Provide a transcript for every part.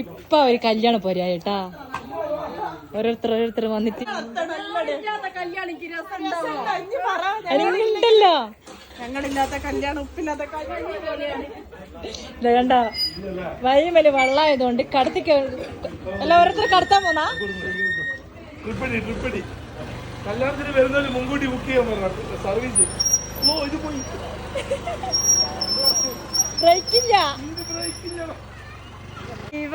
ഇപ്പൊ ഒരു കല്യാണം പോരാ കേട്ടാ. ഓരോരുത്തർ ഓരോരുത്തർ വന്നിട്ട്. ഉണ്ടല്ലോ ഞങ്ങളില്ലാത്ത കല്യാണം ഉപ്പില്ലാത്ത വഴിമേൽ വെള്ളമായതുകൊണ്ട് കടത്തിക്ക് അല്ല ഓരോരുത്തർ കടത്താൻ പോന്നാ? ട്രിപ്പടി ട്രിപ്പടി. കല്യാണത്തിന് വരുന്നതിന് മുൻകൂട്ടി ബുക്ക് ചെയ്യാൻ പറഞ്ഞു. സർവീസ് ഓ ഇത് പോയി. ബ്രേക്കില്ല. ബ്രേക്കില്ല. ഇവ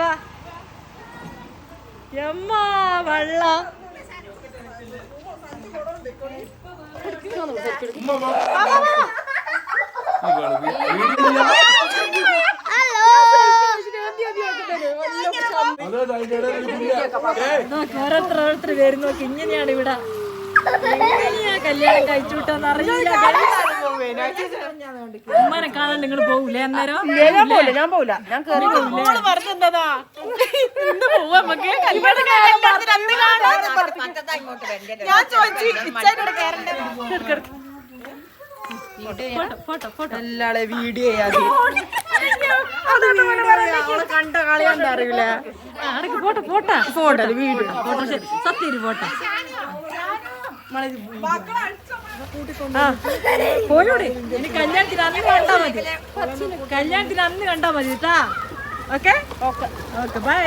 എമ്മ വെള്ളം ഉമ്മ വാ. ഈ കാണു, വീടില്ല. അതോ അതിന്റെ ഇടയിൽ ഒരു കുഞ്ഞ്. ഏയ്, നോക്ക് ഇങ്ങനെയാണ് ഇവിടെ എങ്ങനെയാ കല്യാണം കഴിച്ചു വിട്ടെന്ന് അറിയില്ല ഉമ്മാനെ കാണാൻ നിങ്ങൾ പോകൂലേ അന്നേരം? ഞാൻ പോവില്ല ഞാൻ പോവില്ല ഞാൻ കേറി ഇന്ന് പോവാ നമുക്ക് ഞാൻ ചോദിച്ചു ഇച്ചായിട്ടോട് കയറണ്ടേ ഫോട്ടോ ഫോട്ടോ എല്ലാളെ വീഡിയോ ചെയ്യാതെ. കണ്ട കളി കണ്ട അറിയില്ല ആർക്ക് photo photo. Photo video. Photo സത്യം ഫോട്ടോ. പോയോടെ. ഇനി കല്യാണത്തിന് അന്ന് കണ്ടാ മതി. കല്യാണത്തിന് അന്ന് കണ്ടാ മതി കേട്ടാ. ഓക്കെ. Okay bye.